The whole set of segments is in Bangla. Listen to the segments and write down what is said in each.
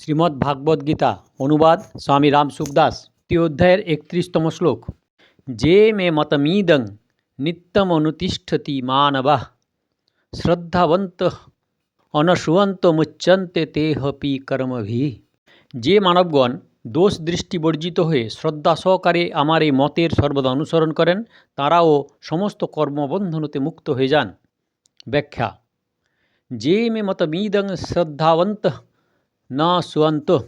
শ্রীমদ্ ভাগবত গীতা, অনুবাদ স্বামী রাম সুখদাস তৃতীয় অধ্যায়ের একত্রিশতম শ্লোক। যে মে মতমিদং নিত্যমনুতিষ্ঠতি মানবাঃ শ্রদ্ধাবন্ত অনশুয়ন্ত মুচ্যন্তে তেহপি কর্মভি। যে মানবগণ দোষ দৃষ্টি বর্জিত হয়ে শ্রদ্ধা সহকারে আমার এই মতের সর্বদা অনুসরণ করেন, তারাও সমস্ত কর্মবন্ধনতে মুক্ত হয়ে যান। ব্যাখ্যা। যে মে মতমিদং শ্রদ্ধাবন্ত না সুয়ান্ত।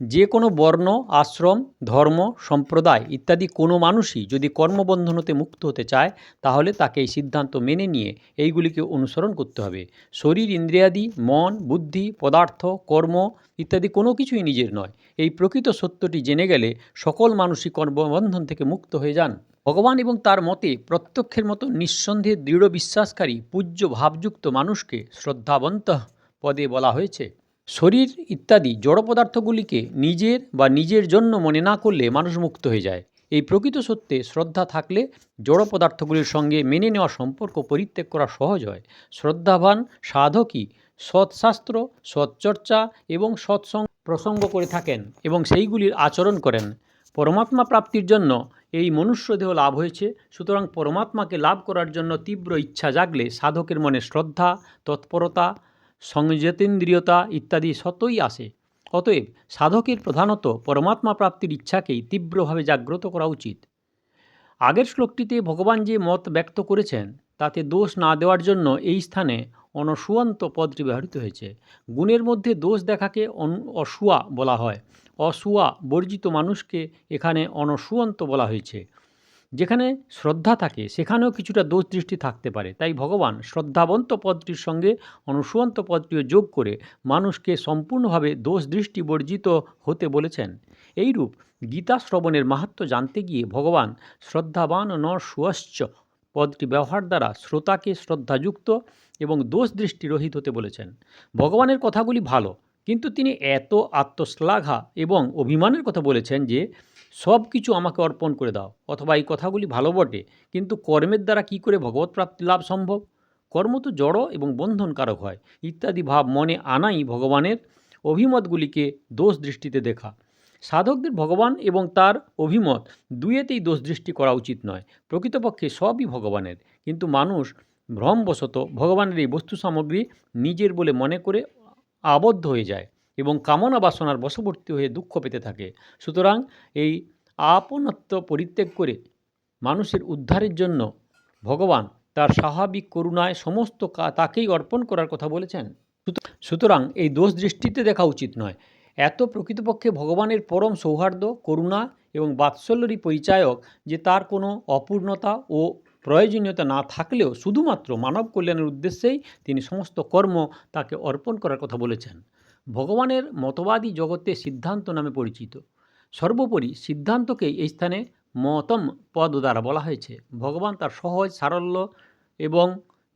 যে কোনো বর্ণ, আশ্রম, ধর্ম, সম্প্রদায় ইত্যাদি কোনো মানুষই যদি কর্মবন্ধন হতে মুক্ত হতে চায়, তাহলে তাকে এই সিদ্ধান্ত মেনে নিয়ে এইগুলিকে অনুসরণ করতে হবে। শরীর, ইন্দ্রিয়াদি, মন, বুদ্ধি, পদার্থ, কর্ম ইত্যাদি কোনো কিছুই নিজের নয়। এই প্রকৃত সত্যটি জেনে গেলে সকল মানুষই কর্মবন্ধন থেকে মুক্ত হয়ে যান। ভগবান এবং তার মতে প্রত্যক্ষের মতো নিঃসন্দেহে দৃঢ় বিশ্বাসকারী, পূজ্য, ভাবযুক্ত মানুষকে শ্রদ্ধাবন্ত পদে বলা হয়েছে। শরীর ইত্যাদি জড় পদার্থগুলিকে নিজের বা নিজের জন্য মনে না করলে মানুষ মুক্ত হয়ে যায়। এই প্রকৃত সত্যে শ্রদ্ধা থাকলে জড় পদার্থগুলির সঙ্গে মেনে নেওয়া সম্পর্ক পরিত্যাগ করা সহজ হয়। শ্রদ্ধাবান সাধকই সৎশাস্ত্র, সৎচর্চা এবং সৎসঙ্গ প্রসঙ্গ করে থাকেন এবং সেইগুলির আচরণ করেন। পরমাত্মা প্রাপ্তির জন্য এই মনুষ্যদেহ লাভ হয়েছে। সুতরাং পরমাত্মাকে লাভ করার জন্য তীব্র ইচ্ছা জাগলে সাধকের মনে শ্রদ্ধা, তৎপরতা সংযতেন্দ্রিয়তা ইত্যাদি সতই আসে। অতএব সাধকের প্রধানত পরমাত্মা প্রাপ্তির ইচ্ছাকেই তীব্রভাবে জাগ্রত করা উচিত। আগের শ্লোকটিতে ভগবান যে মত ব্যক্ত করেছেন, তাতে দোষ না দেওয়ার জন্য এই স্থানে অনসুয়ান্ত পদটি ব্যবহৃত হয়েছে। গুণের মধ্যে দোষ দেখাকে অসুয়া বলা হয়। অসুয়া বর্জিত মানুষকে এখানে অনসুয়ন্ত বলা হয়েছে। যেখানে শ্রদ্ধা থাকে, সেখানেও কিছুটা দোষ দৃষ্টি থাকতে পারে। তাই ভগবান শ্রদ্ধাবন্ত পদটির সঙ্গে অনুসুয়ন্ত পদটিও যোগ করে মানুষকে সম্পূর্ণভাবে দোষ দৃষ্টি বর্জিত হতে বলেছেন। এইরূপ গীতা শ্রবণের মাহাত্ম্য জানতে গিয়ে ভগবান শ্রদ্ধাবান ন সুয়শ্চ পদটি ব্যবহার দ্বারা শ্রোতাকে শ্রদ্ধাযুক্ত এবং দোষ দৃষ্টি রহিত হতে বলেছেন। ভগবানের কথাগুলি ভালো, কিন্তু তিনি এত আত্মশ্লাঘা এবং অভিমানের কথা বলেছেন যে সব কিছু আমাকে অর্পণ করে দাও। অথবা এই কথাগুলি ভালো বটে, কিন্তু কর্মের দ্বারা কি করে ভগবত প্রাপ্তি লাভ সম্ভব? কর্ম তো জড় এবং বন্ধনকারক হয়, ইত্যাদি ভাব মনে আনাই ভগবানের অভিমতগুলিকে দোষ দৃষ্টিতে দেখা। সাধকদের ভগবান এবং তার অভিমত দুয়েতেই দোষ দৃষ্টি করা উচিত নয়, প্রকৃতপক্ষে সবই ভগবানের। কিন্তু মানুষ ভ্রমবশত ভগবানের এই বস্তু সামগ্রী নিজের বলে মনে করে আবদ্ধ হয়ে যায়। এবং কামনা বাসনার বশবর্তী হয়ে দুঃখ পেতে থাকে। সুতরাং এই আপনত্ব পরিত্যাগ করে মানুষের উদ্ধারের জন্য ভগবান তার স্বাভাবিক করুণায় সমস্ত তাকেই অর্পণ করার কথা বলেছেন। সুত- সুতরাং এই দোষ দৃষ্টিতে দেখা উচিত নয়। এত প্রকৃতপক্ষে ভগবানের পরম সৌহার্দ্য, করুণা এবং বাৎসল্যরই পরিচায়ক যে তার কোনো অপূর্ণতা ও প্রয়োজনীয়তা না থাকলেও শুধুমাত্র মানব কল্যাণের উদ্দেশ্যেই তিনি সমস্ত কর্ম তাকে অর্পণ করার কথা বলেছেন। ভগবানের মতবাদী জগতে সিদ্ধান্ত নামে পরিচিত। সর্বোপরি সিদ্ধান্তকে এই স্থানে মতম পদ দ্বারা বলা হয়েছে। ভগবান তার সহজ, সারল্য এবং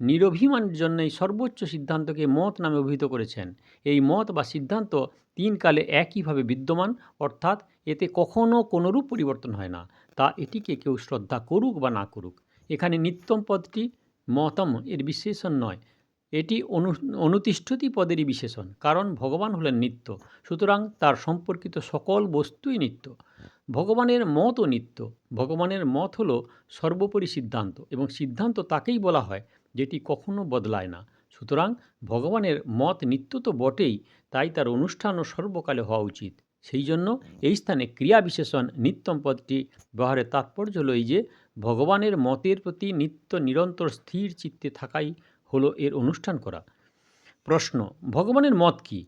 নিরভিমানের জন্য এই সর্বোচ্চ সিদ্ধান্তকে মত নামে অভিহিত করেছেন। এই মত বা সিদ্ধান্ত তিন কালে একইভাবে বিদ্যমান, অর্থাৎ এতে কখনও কোনোরূপ পরিবর্তন হয় না। তা এটিকে কেউ শ্রদ্ধা করুক বা না করুক। এখানে নিত্যম পদটি মতম, এর বিশেষণ নয়। এটি অনু অনুতিষ্ঠতি পদেরই বিশেষণ, কারণ ভগবান হলেন নিত্য, সুতরাং তার সম্পর্কিত সকল বস্তুই নিত্য। ভগবানের মতও নিত্য, ভগবানের মত হল সর্বোপরি সিদ্ধান্ত, এবং সিদ্ধান্ত তাকেই বলা হয়, যেটি কখনো বদলায় না। সুতরাং ভগবানের মত নিত্য তো বটেই, তাই তার অনুষ্ঠানও সর্বকালে হওয়া উচিত। সেই জন্য এই স্থানে ক্রিয়া বিশেষণ নিত্যম পদটি ব্যবহারের তাৎপর্য হলো এই যে, ভগবানের মতের প্রতি নিত্য নিরন্তর স্থির চিত্তে থাকাই হলো এর অনুষ্ঠান করা। প্রশ্ন, ভগবানের মত কী?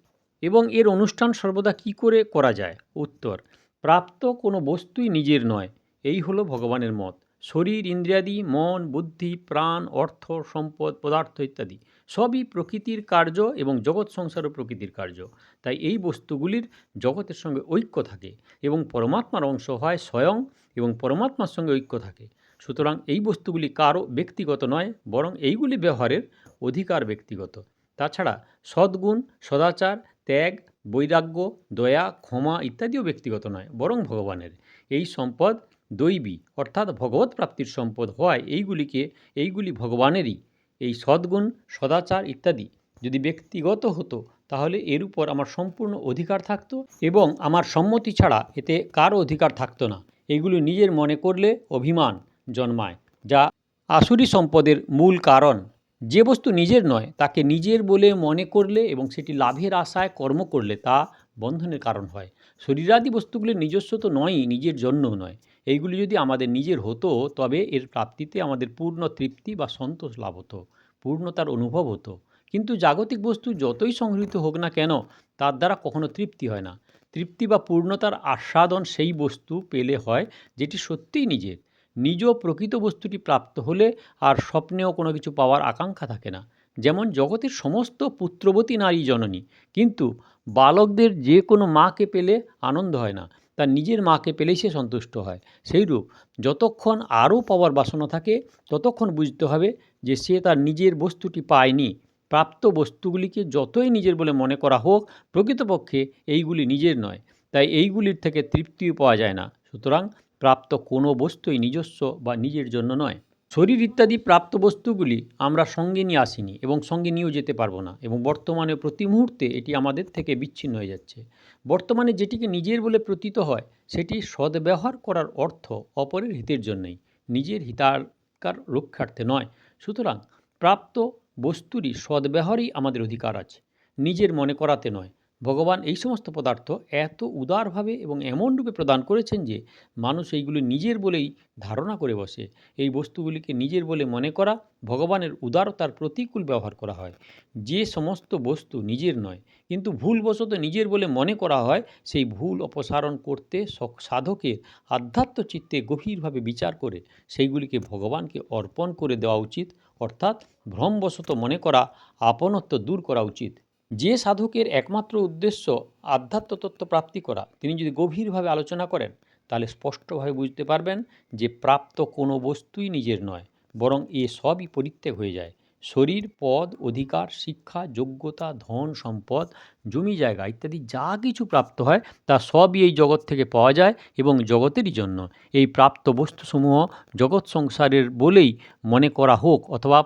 এবং এর অনুষ্ঠান সর্বদা কি করে করা যায়? উত্তর, প্রাপ্ত কোনো বস্তুই নিজের নয়, এই হলো ভগবানের মত। শরীর, ইন্দ্রিয়াদি, মন, বুদ্ধি, প্রাণ, অর্থ, সম্পদ, পদার্থ ইত্যাদি সবই প্রকৃতির কার্য এবং জগৎ সংসারও প্রকৃতির কার্য। তাই এই বস্তুগুলির জগতের সঙ্গে ঐক্য থাকে এবং পরমাত্মার অংশ হয় স্বয়ং এবং পরমাত্মার সঙ্গে ঐক্য থাকে। সুতরাং এই বস্তুগুলি কারও ব্যক্তিগত নয়, বরং এইগুলি ব্যবহারের অধিকার ব্যক্তিগত। তাছাড়া সদ্গুণ, সদাচার, ত্যাগ, বৈরাগ্য, দয়া, ক্ষমা ইত্যাদিও ব্যক্তিগত নয়, বরং ভগবানের। এই সম্পদ দৈবী, অর্থাৎ ভগবত প্রাপ্তির সম্পদ হওয়ায় এইগুলিকে, এইগুলি ভগবানেরই। এই সদ্গুণ, সদাচার ইত্যাদি যদি ব্যক্তিগত হতো, তাহলে এর উপর আমার সম্পূর্ণ অধিকার থাকতো এবং আমার সম্মতি ছাড়া এতে কারও অধিকার থাকতো না। এগুলো নিজের মনে করলে অভিমান জন্মায়, যা আসুরি সম্পদের মূল কারণ। যে বস্তু নিজের নয়, তাকে নিজের বলে মনে করলে এবং সেটি লাভের আশায় কর্ম করলে তা বন্ধনের কারণ হয়। শরীরাদি বস্তুগুলি নিজস্ব তো নয়ই, নিজের জন্যও নয়। এইগুলি যদি আমাদের নিজের হতো, তবে এর প্রাপ্তিতে আমাদের পূর্ণ তৃপ্তি বা সন্তোষ লাভ হতো, পূর্ণতার অনুভব হতো। কিন্তু জাগতিক বস্তু যতই সংগৃহীত হোক না কেন, তার দ্বারা কখনো তৃপ্তি হয় না। তৃপ্তি বা পূর্ণতার আস্বাদন সেই বস্তু পেলে হয়, যেটি সত্যিই নিজের। নিজ প্রকৃত বস্তুটি প্রাপ্ত হলে আর স্বপ্নেও কোনো কিছু পাওয়ার আকাঙ্ক্ষা থাকে না। যেমন জগতের সমস্ত পুত্রবতী নারী জননী, কিন্তু বালকদের যে কোনো মাকে পেলে আনন্দ হয় না, তার নিজের মাকে পেলেই সে সন্তুষ্ট হয়। সেইরূপ যতক্ষণ আরও পাওয়ার বাসনা থাকে, ততক্ষণ বুঝতে হবে যে সে তার নিজের বস্তুটি পায়নি। প্রাপ্ত বস্তুগুলিকে যতই নিজের বলে মনে করা হোক, প্রকৃতপক্ষে এইগুলি নিজের নয়, তাই এইগুলির থেকে তৃপ্তিও পাওয়া যায় না। সুতরাং প্রাপ্ত কোনো বস্তুই নিজস্ব বা নিজের জন্য নয়। শরীর ইত্যাদি প্রাপ্ত বস্তুগুলি আমরা সঙ্গে নিয়ে আসিনি এবং সঙ্গে নিয়েও যেতে পারব না এবং বর্তমানে প্রতি মুহূর্তে এটি আমাদের থেকে বিচ্ছিন্ন হয়ে যাচ্ছে। বর্তমানে যেটিকে নিজের বলে প্রতীত হয়, সেটি সদ্ব্যবহার করার অর্থ অপরের হিতের জন্যই, নিজের হিতাকার রক্ষার্থে নয়। সুতরাং প্রাপ্ত বস্তুরই সদ্ব্যবহারই আমাদের অধিকার আছে। নিজের মনে করাতে নয়। ভগবান এই সমস্ত পদার্থ এত উদারভাবে এবং এমন রূপে প্রদান করেছেন যে মানুষ এইগুলি নিজের বলেই ধারণা করে বসে। এই বস্তুগুলিকে নিজের বলে মনে করা ভগবানের উদারতার প্রতিকূল ব্যবহার করা হয়। যে সমস্ত বস্তু নিজের নয়, কিন্তু ভুলবশত নিজের বলে মনে করা হয়, সেই ভুল অপসারণ করতে সাধকের আধ্যাত্ম চিত্তে গভীরভাবে বিচার করে সেইগুলিকে ভগবানকে অর্পণ করে দেওয়া উচিত, অর্থাৎ ভ্রমবশত মনে করা, আপনত্ব দূর করা উচিত। যে সাধকের একমাত্র উদ্দেশ্য আধ্যাত্ম তত্ত্ব প্রাপ্তি করা, তিনি যদি গভীরভাবে আলোচনা করেন, তাহলে স্পষ্টভাবে বুঝতে পারবেন যে প্রাপ্ত কোনো বস্তুই নিজের নয়, বরং এ সবই পরিত্যাগ হয়ে যায়। শরীর, পদ, অধিকার, শিক্ষা, যোগ্যতা, ধন, সম্পদ, জমি জায়গা ইত্যাদি যা কিছু প্রাপ্ত হয়, তা সবই এই জগৎ থেকে পাওয়া যায় এবং জগতেরই জন্য। এই প্রাপ্ত বস্তুসমূহ জগৎ সংসারের বলেই মনে করা হোক অথবা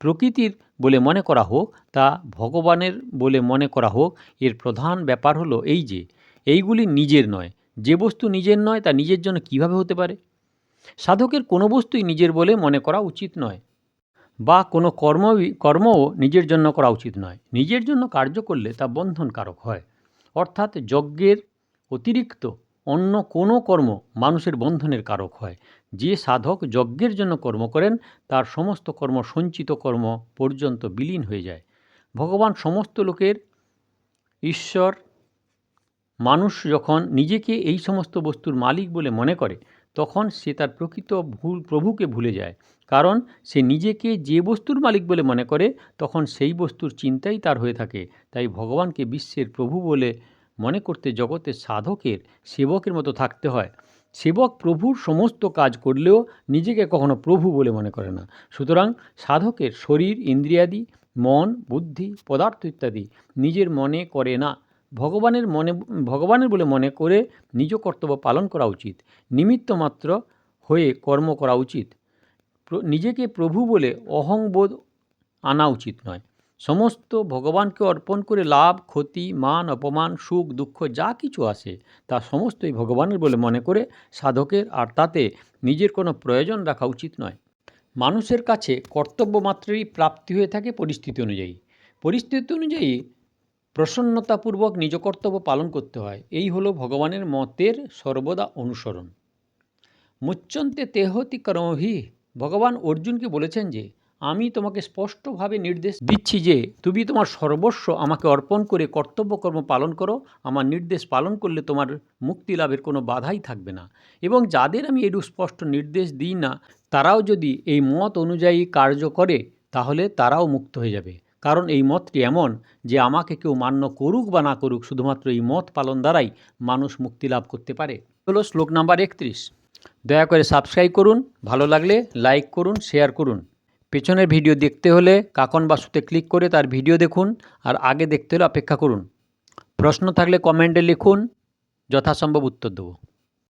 প্রকৃতির বলে মনে করা হোক, তা ভগবানের বলে মনে করা হোক, এর প্রধান ব্যাপার হলো এই যে, এইগুলি নিজের নয়। যে বস্তু নিজের নয়, তা নিজের জন্য কীভাবে হতে পারে? সাধকের কোনো বস্তুই নিজের বলে মনে করা উচিত নয়, বা কোনো কর্ম কর্মও নিজের জন্য করা উচিত নয়। নিজের জন্য কার্য করলে তা বন্ধনকারক হয়। অর্থাৎ যজ্ঞের অতিরিক্ত অন্য কোনো কর্ম মানুষের বন্ধনের কারক হয়। যে সাধক যজ্ঞের জন্য কর্ম করেন, তার সমস্ত কর্ম সঞ্চিত কর্ম পর্যন্ত বিলীন হয়ে যায়। ভগবান সমস্ত লোকের ঈশ্বর, মানুষ যখন নিজেকে এই সমস্ত বস্তুর মালিক বলে মনে করে, তখন সে তার প্রকৃত ভুল, প্রভুকে ভুলে যায়। কারণ সে নিজেকে যে বস্তুর মালিক বলে মনে করে, তখন সেই বস্তুর চিন্তাই তার হয়ে থাকে। তাই ভগবানকে বিশ্বের প্রভু বলে মনে করতে জগতে সাধকের, সেবকের মতো থাকতে হয়। সেবক প্রভুর সমস্ত কাজ করলেও নিজেকে কখনো প্রভু বলে মনে করে না। সুতরাং সাধকের শরীর, ইন্দ্রিয়াদি, মন, বুদ্ধি, পদার্থ ইত্যাদি নিজের মনে করে না। ভগবানের মনে, ভগবানের বলে মনে করে নিজ কর্তব্য পালন করা উচিত। নিমিত্ত মাত্র হয়ে কর্ম করা উচিত। নিজেকে প্রভু বলে অহংবোধ আনা উচিত নয়। সমস্ত ভগবানকে অর্পণ করে লাভ, ক্ষতি, মান, অপমান, সুখ, দুঃখ যা কিছু আসে তা সমস্তই ভগবানের বলে মনে করে সাধকের, আর তাতে নিজের কোনো প্রয়োজন রাখা উচিত নয়। মানুষের কাছে কর্তব্য মাত্রেই প্রাপ্তি হয়ে থাকে পরিস্থিতি অনুযায়ী। পরিস্থিতি অনুযায়ী প্রসন্নতাপূর্বক নিজ কর্তব্য পালন করতে হয়। এই হলো ভগবানের মতের সর্বদা অনুসরণ। মুচ্চন্তে তেহতি কর্মভি ভগবান অর্জুনকে বলেছেন যে আমি তোমাকে স্পষ্টভাবে নির্দেশ দিচ্ছি যে, তুমি তোমার সর্বস্ব আমাকে অর্পণ করে কর্তব্য কর্ম পালন করো। আমার নির্দেশ পালন করলে তোমার মুক্তি লাভের কোনো বাধাই থাকবে না। এবং যাদের আমি এরূপ স্পষ্ট নির্দেশ দিই না, তারাও যদি এই মত অনুযায়ী কার্য করে, তাহলে তারাও মুক্ত হয়ে যাবে। কারণ এই মতটি এমন যে, আমাকে কেউ মান্য করুক বা না করুক, শুধুমাত্র এই মত পালন দ্বারাই মানুষ মুক্তি লাভ করতে পারে। হলো শ্লোক নাম্বার একত্রিশ। দয়া করে সাবস্ক্রাইব করুন, ভালো লাগলে লাইক করুন, শেয়ার করুন। পেছনের ভিডিও দেখতে হলে কাকন বাসুতে ক্লিক করে তার ভিডিও দেখুন আর আগে দেখতে হলে অপেক্ষা করুন। প্রশ্ন থাকলে কমেন্টে লিখুন, যথাসম্ভব উত্তর দেবো।